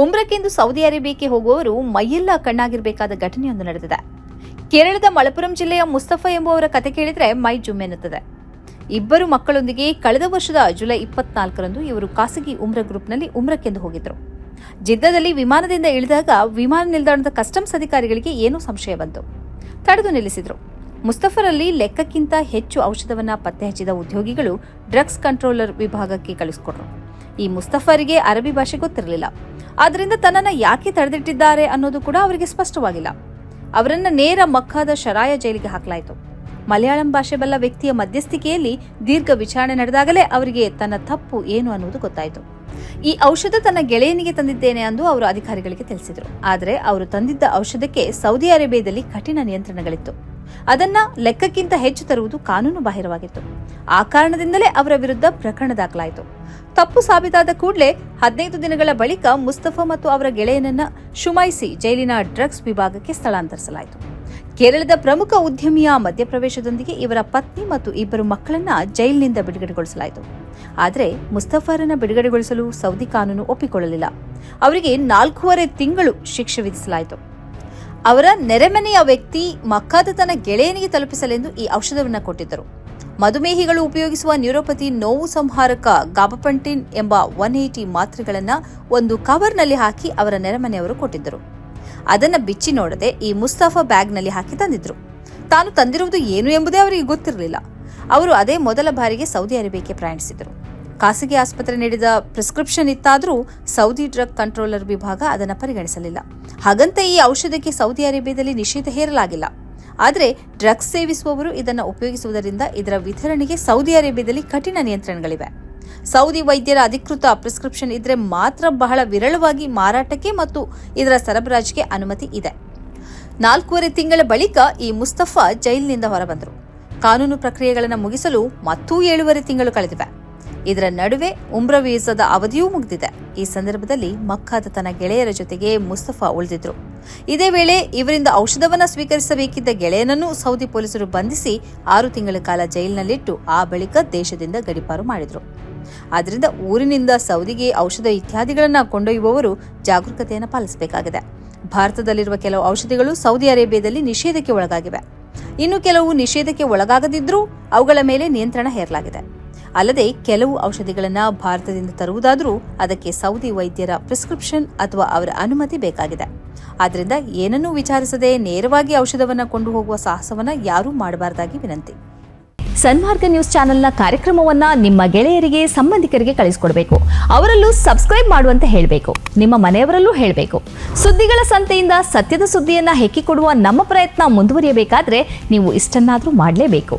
ಉಮ್ರಕ್ಕೆಂದು Saudi ಅರೇಬಿಯಾಕ್ಕೆ ಹೋಗುವವರು ಮೈಯೆಲ್ಲ ಕಣ್ಣಾಗಿರಬೇಕಾದ ಘಟನೆಯೊಂದು ನಡೆದಿದೆ. ಕೇರಳದ ಮಲಪುರಂ ಜಿಲ್ಲೆಯ ಮುಸ್ತಫಾ ಎಂಬುವರ ಕತೆ ಕೇಳಿದರೆ ಮೈ ಜುಮ್ ಎನ್ನುತ್ತದೆ. ಇಬ್ಬರು ಮಕ್ಕಳೊಂದಿಗೆ ಕಳೆದ ವರ್ಷದ ಜುಲೈ ಇಪ್ಪತ್ನಾಲ್ಕರಂದು ಇವರು ಖಾಸಗಿ ಉಮ್ರ ಗ್ರೂಪ್ನಲ್ಲಿ ಉಮ್ರಕ್ಕೆಂದು ಹೋಗಿದ್ದರು ಜಿದ್ದಾದಲ್ಲಿ ವಿಮಾನದಿಂದ ಇಳಿದಾಗ ವಿಮಾನ ನಿಲ್ದಾಣದ ಕಸ್ಟಮ್ಸ್ ಅಧಿಕಾರಿಗಳಿಗೆ ಏನೂ ಸಂಶಯ ಬಂತು. ತಡೆದು ನಿಲ್ಲಿಸಿದರು. ಮುಸ್ತಫರಲ್ಲಿ ಲೆಕ್ಕಕ್ಕಿಂತ ಹೆಚ್ಚು ಔಷಧವನ್ನು ಪತ್ತೆ ಹಚ್ಚಿದ ಉದ್ಯೋಗಿಗಳು ಡ್ರಗ್ಸ್ ಕಂಟ್ರೋಲರ್ ವಿಭಾಗಕ್ಕೆ ಕಳಿಸಿಕೊಟ್ರು. ಈ ಮುಸ್ತಫರಿಗೆ ಅರಬಿ ಭಾಷೆ ಗೊತ್ತಿರಲಿಲ್ಲ. ಆದ್ದರಿಂದ ತನ್ನನ್ನ ಯಾಕೆ ತಡೆದಿಟ್ಟಿದ್ದಾರೆ ಅನ್ನೋದು ಕೂಡ ಅವರಿಗೆ ಸ್ಪಷ್ಟವಾಗಿಲ್ಲ. ಅವರನ್ನ ನೇರ ಮಕ್ಕಾದ ಶರಾಯ ಜೈಲಿಗೆ ಹಾಕಲಾಯಿತು. ಮಲಯಾಳಂ ಭಾಷೆ ಬಲ್ಲ ವ್ಯಕ್ತಿಯ ಮಧ್ಯಸ್ಥಿಕೆಯಲ್ಲಿ ದೀರ್ಘ ವಿಚಾರಣೆ ನಡೆದಾಗಲೇ ಅವರಿಗೆ ತನ್ನ ತಪ್ಪು ಏನು ಅನ್ನುವುದು ಗೊತ್ತಾಯಿತು. ಈ ಔಷಧ ತನ್ನ ಗೆಳೆಯನಿಗೆ ತಂದಿದ್ದೇನೆ ಎಂದು ಅವರು ಅಧಿಕಾರಿಗಳಿಗೆ ತಿಳಿಸಿದರು. ಆದರೆ ಅವರು ತಂದಿದ್ದ ಔಷಧಕ್ಕೆ ಸೌದಿ ಅರೇಬಿಯಾದಲ್ಲಿ ಕಠಿಣ ನಿಯಂತ್ರಣಗಳಿತ್ತು. ಅದನ್ನ ಲೆಕ್ಕಕ್ಕಿಂತ ಹೆಚ್ಚು ತರುವುದು ಕಾನೂನು ಬಾಹಿರವಾಗಿತ್ತು. ಆ ಕಾರಣದಿಂದಲೇ ಅವರ ವಿರುದ್ಧ ಪ್ರಕರಣ ದಾಖಲಾಯಿತು. ತಪ್ಪು ಸಾಬೀತಾದ ಕೂಡಲೇ ಹದಿನೈದು ದಿನಗಳ ಬಳಿಕ ಮುಸ್ತಫಾ ಮತ್ತು ಅವರ ಗೆಳೆಯನನ್ನ ಶುಮಾಯಿಸಿ ಜೈಲಿನ ಡ್ರಗ್ಸ್ ವಿಭಾಗಕ್ಕೆ ಸ್ಥಳಾಂತರಿಸಲಾಯಿತು. ಕೇರಳದ ಪ್ರಮುಖ ಉದ್ಯಮಿಯ ಮಧ್ಯಪ್ರವೇಶದೊಂದಿಗೆ ಇವರ ಪತ್ನಿ ಮತ್ತು ಇಬ್ಬರು ಮಕ್ಕಳನ್ನ ಜೈಲಿನಿಂದ ಬಿಡುಗಡೆಗೊಳಿಸಲಾಯಿತು. ಆದರೆ ಮುಸ್ತಫಾರನ್ನ ಬಿಡುಗಡೆಗೊಳಿಸಲು ಸೌದಿ ಕಾನೂನು ಒಪ್ಪಿಕೊಳ್ಳಲಿಲ್ಲ. ಅವರಿಗೆ ನಾಲ್ಕೂವರೆ ತಿಂಗಳು ಶಿಕ್ಷೆ ವಿಧಿಸಲಾಯಿತು. ಅವರ ನೆರೆಮನೆಯ ವ್ಯಕ್ತಿ ಮಕ್ಕಾದ ತನ್ನ ಗೆಳೆಯನಿಗೆ ತಲುಪಿಸಲೆಂದು ಈ ಔಷಧವನ್ನು ಕೊಟ್ಟಿದ್ದರು. ಮಧುಮೇಹಿಗಳು ಉಪಯೋಗಿಸುವ ನ್ಯೂರೋಪತಿ ನೋವು ಸಂಹಾರಕ ಗಾಬಪಂಟಿನ್ ಎಂಬ ಒನ್ ಏಟಿ ಮಾತ್ರೆಗಳನ್ನು ಒಂದು ಕವರ್ನಲ್ಲಿ ಹಾಕಿ ಅವರ ನೆರೆಮನೆಯವರು ಕೊಟ್ಟಿದ್ದರು. ಅದನ್ನ ಬಿಚ್ಚಿ ನೋಡದೆ ಈ ಮುಸ್ತಫಾ ಬ್ಯಾಗ್ನಲ್ಲಿ ಹಾಕಿ ತಂದಿದ್ರು. ತಾನು ತಂದಿರುವುದು ಏನು ಎಂಬುದೇ ಅವರಿಗೆ ಗೊತ್ತಿರಲಿಲ್ಲ. ಅವರು ಅದೇ ಮೊದಲ ಬಾರಿಗೆ ಸೌದಿ ಅರೇಬಿಯಾಕ್ಕೆ ಪ್ರಯಾಣಿಸಿದರು ಖಾಸಗಿ ಆಸ್ಪತ್ರೆ ನೀಡಿದ ಪ್ರಿಸ್ಕ್ರಿಪ್ಷನ್ ಇತ್ತಾದರೂ ಸೌದಿ ಡ್ರಗ್ ಕಂಟ್ರೋಲರ್ ವಿಭಾಗ ಅದನ್ನು ಪರಿಗಣಿಸಲಿಲ್ಲ. ಹಾಗಂತ ಈ ಔಷಧಕ್ಕೆ ಸೌದಿ ಅರೇಬಿಯಾದಲ್ಲಿ ನಿಷೇಧ ಹೇರಲಾಗಿಲ್ಲ. ಆದರೆ ಡ್ರಗ್ಸ್ ಸೇವಿಸುವವರು ಇದನ್ನು ಉಪಯೋಗಿಸುವುದರಿಂದ ಇದರ ವಿತರಣೆಗೆ ಸೌದಿ ಅರೇಬಿಯಾದಲ್ಲಿ ಕಠಿಣ ನಿಯಂತ್ರಣಗಳಿವೆ. ಸೌದಿ ವೈದ್ಯರ ಅಧಿಕೃತ ಪ್ರಿಸ್ಕ್ರಿಪ್ಷನ್ ಇದ್ರೆ ಮಾತ್ರ ಬಹಳ ವಿರಳವಾಗಿ ಮಾರಾಟಕ್ಕೆ ಮತ್ತು ಇದರ ಸರಬರಾಜಿಗೆ ಅನುಮತಿ ಇದೆ. ನಾಲ್ಕೂವರೆ ತಿಂಗಳ ಬಳಿಕ ಈ ಮುಸ್ತಫಾ ಜೈಲಿನಿಂದ ಹೊರಬಂದರು. ಕಾನೂನು ಪ್ರಕ್ರಿಯೆಗಳನ್ನು ಮುಗಿಸಲು ಮತ್ತೂ ಏಳುವರೆ ತಿಂಗಳು ಕಳೆದಿವೆ. ಇದರ ನಡುವೆ ಉಮ್ರ ವೀಸಾದ ಅವಧಿಯೂ ಮುಗಿದಿದೆ. ಈ ಸಂದರ್ಭದಲ್ಲಿ ಮಕ್ಕಾದ ತನ್ನ ಗೆಳೆಯರ ಜೊತೆಗೆ ಮುಸ್ತಫಾ ಉಳಿದಿದ್ರು. ಇದೇ ವೇಳೆ ಇವರಿಂದ ಔಷಧವನ್ನು ಸ್ವೀಕರಿಸಬೇಕಿದ್ದ ಗೆಳೆಯನನ್ನು ಸೌದಿ ಪೊಲೀಸರು ಬಂಧಿಸಿ ಆರು ತಿಂಗಳ ಕಾಲ ಜೈಲಿನಲ್ಲಿಟ್ಟು ಆ ಬಳಿಕ ದೇಶದಿಂದ ಗಡಿಪಾರು ಮಾಡಿದ್ರು. ಆದ್ದರಿಂದ ಊರಿನಿಂದ ಸೌದಿಗೆ ಔಷಧ ಇತ್ಯಾದಿಗಳನ್ನು ಕೊಂಡೊಯ್ಯುವವರು ಜಾಗರೂಕತೆಯನ್ನು ಪಾಲಿಸಬೇಕಾಗಿದೆ. ಭಾರತದಲ್ಲಿರುವ ಕೆಲವು ಔಷಧಿಗಳು ಸೌದಿ ಅರೇಬಿಯಾದಲ್ಲಿ ನಿಷೇಧಕ್ಕೆ ಒಳಗಾಗಿವೆ. ಇನ್ನು ಕೆಲವು ನಿಷೇಧಕ್ಕೆ ಒಳಗಾಗದಿದ್ರೂ ಅವುಗಳ ಮೇಲೆ ನಿಯಂತ್ರಣ ಹೇರಲಾಗಿದೆ. ಅಲ್ಲದೆ ಕೆಲವು ಔಷಧಿಗಳನ್ನು ಭಾರತದಿಂದ ತರುವುದಾದರೂ ಅದಕ್ಕೆ ಸೌದಿ ವೈದ್ಯರ ಪ್ರಿಸ್ಕ್ರಿಪ್ಷನ್ ಅಥವಾ ಅವರ ಅನುಮತಿ ಬೇಕಾಗಿದೆ. ಆದ್ದರಿಂದ ಏನನ್ನೂ ವಿಚಾರಿಸದೆ ನೇರವಾಗಿ ಔಷಧವನ್ನು ಕೊಂಡು ಹೋಗುವ ಸಾಹಸವನ್ನು ಯಾರೂ ಮಾಡಬಾರದಾಗಿ ವಿನಂತಿ. ಸನ್ಮಾರ್ಗ ನ್ಯೂಸ್ ಚಾನೆಲ್ನ ಕಾರ್ಯಕ್ರಮವನ್ನ ನಿಮ್ಮ ಗೆಳೆಯರಿಗೆ, ಸಂಬಂಧಿಕರಿಗೆ ಕಳಿಸ್ಕೊಡ್ಬೇಕು. ಅವರಲ್ಲೂ ಸಬ್ಸ್ಕ್ರೈಬ್ ಮಾಡುವಂತೆ ಹೇಳಬೇಕು. ನಿಮ್ಮ ಮನೆಯವರಲ್ಲೂ ಹೇಳಬೇಕು. ಸುದ್ದಿಗಳ ಸಂತೆಯಿಂದ ಸತ್ಯದ ಸುದ್ದಿಯನ್ನು ಹೆಕ್ಕಿಕೊಡುವ ನಮ್ಮ ಪ್ರಯತ್ನ ಮುಂದುವರಿಯಬೇಕಾದ್ರೆ ನೀವು ಇಷ್ಟನ್ನಾದರೂ ಮಾಡಲೇಬೇಕು.